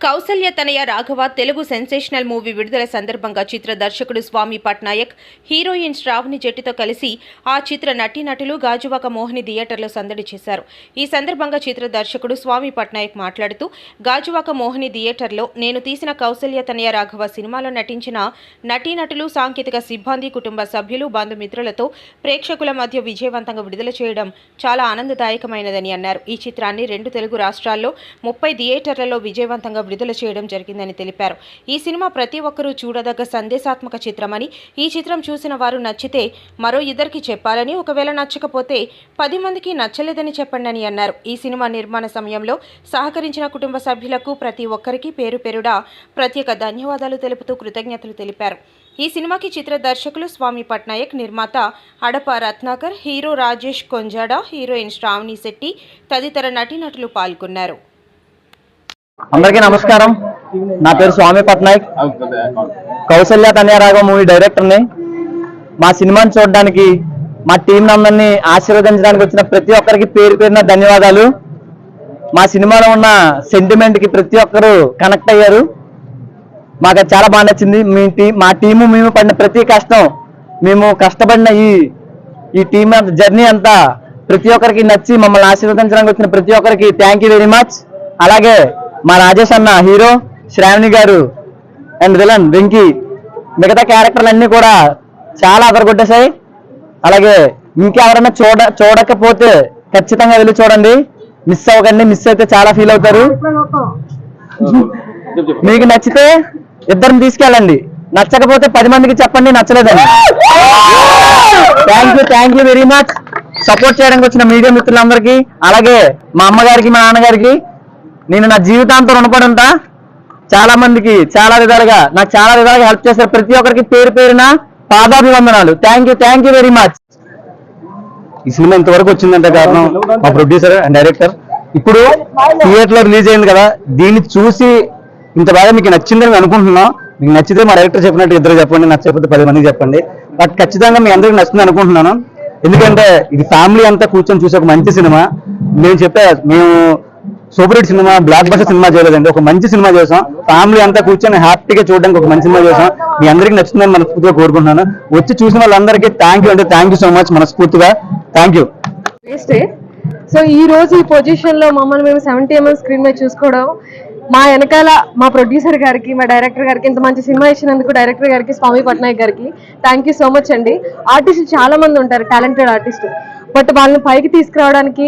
కౌసల్య తనయ Raghava Telugu sensational movie విడుదల సందర్భంగా చిత్ర దర్శకుడు స్వామి పట్నాయక్ హీరోయిన్ శ్రావణి జట్టితో కలిసి ఆ చిత్ర నటీనటులు గాజువాక మోహిని థియేటర్లో సందడి చేశారు. ఈ సందర్భంగా చిత్ర దర్శకుడు స్వామి పట్నాయక్ మాట్లాడుతూ గాజువాక మోహిని థియేటర్లో నేను తీసిన కౌసల్య తనయ రాఘవ సినిమాలో నటించిన నటీనటులు సాంకేతిక సిబ్బంది కుటుంబ సభ్యులు బంధుమిత్రులతో ప్రేక్షకుల మధ్య విజయవంతంగా విడుదల చేయడం చాలా ఆనందదాయకమైనదని అన్నారు. ఈ చిత్రాన్ని రెండు తెలుగు రాష్ట్రాల్లో ముప్పై థియేటర్లలో విజయవంతంగా విడుదల చేయడం జరిగిందని తెలిపారు. ఈ సినిమా ప్రతి ఒక్కరూ చూడదగ్గ సందేశాత్మక చిత్రమని ఈ చిత్రం చూసిన వారు నచ్చితే మరో ఇద్దరికి చెప్పాలని ఒకవేళ నచ్చకపోతే పది మందికి నచ్చలేదని చెప్పండి అని అన్నారు. ఈ సినిమా నిర్మాణ సమయంలో సహకరించిన కుటుంబ సభ్యులకు ప్రతి ఒక్కరికి పేరు పేరుడా ప్రత్యేక ధన్యవాదాలు తెలుపుతూ కృతజ్ఞతలు తెలిపారు. ఈ సినిమాకి చిత్ర దర్శకులు స్వామి పట్నాయక్ నిర్మాత అడప రత్నాకర్ హీరో రాజేష్ కొంజాడ హీరోయిన్ శ్రావణి శెట్టి తదితర నటీనటులు పాల్గొన్నారు. అందరికీ నమస్కారం. నా పేరు స్వామి పట్నాయక్. కౌసల్య కన్యారాగం మూవీ డైరెక్టర్ని. మా సినిమాని చూడడానికి మా టీం అందరినీ ఆశీర్వదించడానికి వచ్చిన ప్రతి ఒక్కరికి పేరు పేరున ధన్యవాదాలు. మా సినిమాలో ఉన్న సెంటిమెంట్కి ప్రతి ఒక్కరు కనెక్ట్ అయ్యారు. మాకు అది చాలా బాగా నచ్చింది. మీ టీ మా టీము మేము పడిన ప్రతి కష్టం మేము కష్టపడిన ఈ ఈ టీం జర్నీ అంతా ప్రతి ఒక్కరికి నచ్చి మమ్మల్ని ఆశీర్వదించడానికి వచ్చిన ప్రతి ఒక్కరికి థ్యాంక్ యూ వెరీ మచ్ అలాగే మా రాజేష్ అన్న హీరో శ్రావణి గారు అండ్ విలన్ వెంకీ మిగతా క్యారెక్టర్లు అన్ని కూడా చాలా అదరగొట్టేశాయి. అలాగే ఇంకెవరైనా చూడ చూడకపోతే ఖచ్చితంగా వెళ్ళి చూడండి. మిస్ అవ్వకండి మిస్ అయితే చాలా ఫీల్ అవుతారు. మీకు నచ్చితే ఇద్దరిని తీసుకెళ్ళండి. నచ్చకపోతే పది మందికి చెప్పండి నచ్చలేదని. Thank you thank you very much support చేయడానికి వచ్చిన మీడియా మిత్రులందరికీ అలాగే మా అమ్మగారికి మా నాన్నగారికి నేను నా జీవితాంతం రుణపడి ఉంటా చాలా మందికి చాలా విధాలుగా నాకు చాలా విధాలుగా హెల్ప్ చేశారు ప్రతి ఒక్కరికి పేరు పేరున పాదాభివందనాలు. Thank you thank you very much ఈ సినిమా ఇంతవరకు వచ్చిందంటే కారణం మా ప్రొడ్యూసర్ అండ్ డైరెక్టర్ ఇప్పుడు థియేటర్లో రిలీజ్ అయింది కదా దీన్ని చూసి ఇంత బాగా మీకు నచ్చిందని అనుకుంటున్నాం. మీకు నచ్చితే మా డైరెక్టర్ చెప్పినట్టు ఇద్దరు చెప్పండి నచ్చకపోతే పది మందికి చెప్పండి. బట్ ఖచ్చితంగా మీ అందరికి నచ్చింది అనుకుంటున్నాను. ఎందుకంటే ఇది ఫ్యామిలీ అంతా కూర్చొని చూసే ఒక మంచి సినిమా. మేము చెప్పే మేము సూపర్ హిట్ సినిమా బ్లాక్ బస్టర్ సినిమా చేయలేదండి. ఒక మంచి సినిమా చేసాం ఫ్యామిలీ అంతా కూర్చొని హ్యాపీగా చూడడానికి ఒక మంచి సినిమా చేసాం మీ అందరికీ నచ్చిందని మనస్ఫూర్తిగా కోరుకుంటున్నాను. వచ్చి చూసిన వాళ్ళందరికీ థ్యాంక్ యూ అంటే థ్యాంక్ యూ సో మచ్ మనస్ఫూర్తిగా థ్యాంక్ యూ సో ఈ రోజు ఈ పొజిషన్లో మమ్మల్ని మేము సెవెంటీ ఎంఎం స్క్రీన్ మీద చూసుకోవడం మా వెనకాల మా ప్రొడ్యూసర్ గారికి మా డైరెక్టర్ గారికి ఇంత మంచి సినిమా ఇచ్చినందుకు డైరెక్టర్ గారికి స్వామి పట్నాయక్ గారికి థ్యాంక్ యూ సో మచ్ అండి. ఆర్టిస్ట్ చాలా మంది ఉంటారు టాలెంటెడ్ ఆర్టిస్ట్ బట్ వాళ్ళని పైకి తీసుకురావడానికి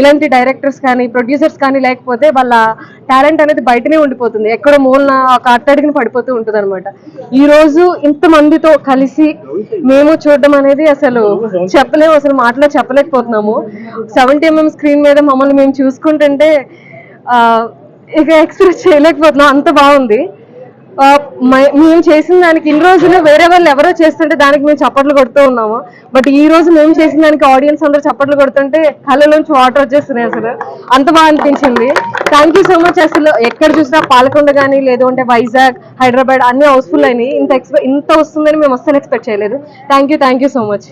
ఇలాంటి డైరెక్టర్స్ కానీ ప్రొడ్యూసర్స్ కానీ లేకపోతే వాళ్ళ టాలెంట్ అనేది బయటనే ఉండిపోతుంది. ఎక్కడో మూలన ఒక అట్టడిగిన పడిపోతూ ఉంటుంది అనమాట ఈ రోజు ఇంత మందితో కలిసి మేము చూడడం అనేది అసలు చెప్పలేము అసలు మాటలో చెప్పలేకపోతున్నాము. సెవెంటీ ఎంఎం స్క్రీన్ మీద మమ్మల్ని మేము చూసుకుంటుంటే ఇక ఎక్స్ప్రెస్ చేయలేకపోతున్నాం. అంత బాగుంది. మేము చేసిన దానికి ఇన్ని రోజులు వేరే వాళ్ళు ఎవరో చేస్తుంటే దానికి మేము చప్పట్లు కొడుతూ ఉన్నాము. బట్ ఈ రోజు మేము చేసిన దానికి ఆడియన్స్ అందరూ చప్పట్లు కొడుతుంటే కళ్ళలోంచి వాటర్ వచ్చేస్తున్నాయి అసలు. అంత బాగా అనిపించింది. థ్యాంక్ యూ సో మచ్ అసలు. ఎక్కడ చూసినా పాలకొండ కానీ లేదు అంటే వైజాగ్ హైదరాబాద్ అన్ని హౌస్ఫుల్ అయినాయి. ఇంత ఎక్స్పెక్ట్ ఇంత వస్తుందని మేము వస్తాను ఎక్స్పెక్ట్ చేయలేదు. Thank you thank you so much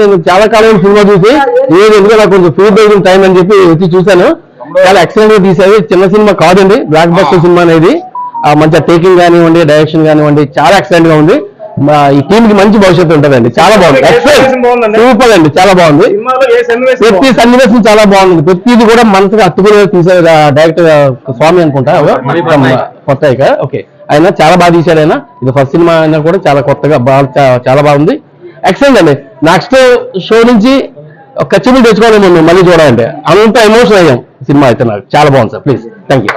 నేను చాలా కాలం సినిమా చూసి ఏది ఎందుకు నాకు కొంచెం బేజింగ్ టైం అని చెప్పి వచ్చి చూశాను. చాలా ఎక్సలెంట్గా తీసేది చిన్న సినిమా కాదండి. బ్లాక్ బస్టర్ సినిమా అనేది. మంచి టేకింగ్ కానివ్వండి డైరెక్షన్ కానివ్వండి చాలా ఎక్సలెంట్గా ఉంది. మా ఈ టీం కి మంచి భవిష్యత్తు ఉంటుందండి. చాలా బాగుంది. ఎక్సలెంట్ సూపర్ అండి. చాలా బాగుంది. ప్రతి సన్నివేశం చాలా బాగుంది. ప్రతిది కూడా మనసుగా హత్తుకునే తీసే డైరెక్టర్ స్వామి అనుకుంటా. కొత్త ఇక ఓకే ఆయన చాలా బాగా తీశాడు ఆయన. ఇది ఫస్ట్ సినిమా అయినా కూడా చాలా కొత్తగా బాగా చాలా బాగుంది. ఎక్సలెంట్ అండి. నెక్స్ట్ షో నుంచి ఒక ఖచ్చితంగా తెచ్చుకోవాలేమో మేము మళ్ళీ చూడాలంటే. అంత ఎమోషన్ అయ్యాం. సినిమా అయితే నాకు. చాలా బాగుంది సార్ ప్లీజ్ థ్యాంక్ యూ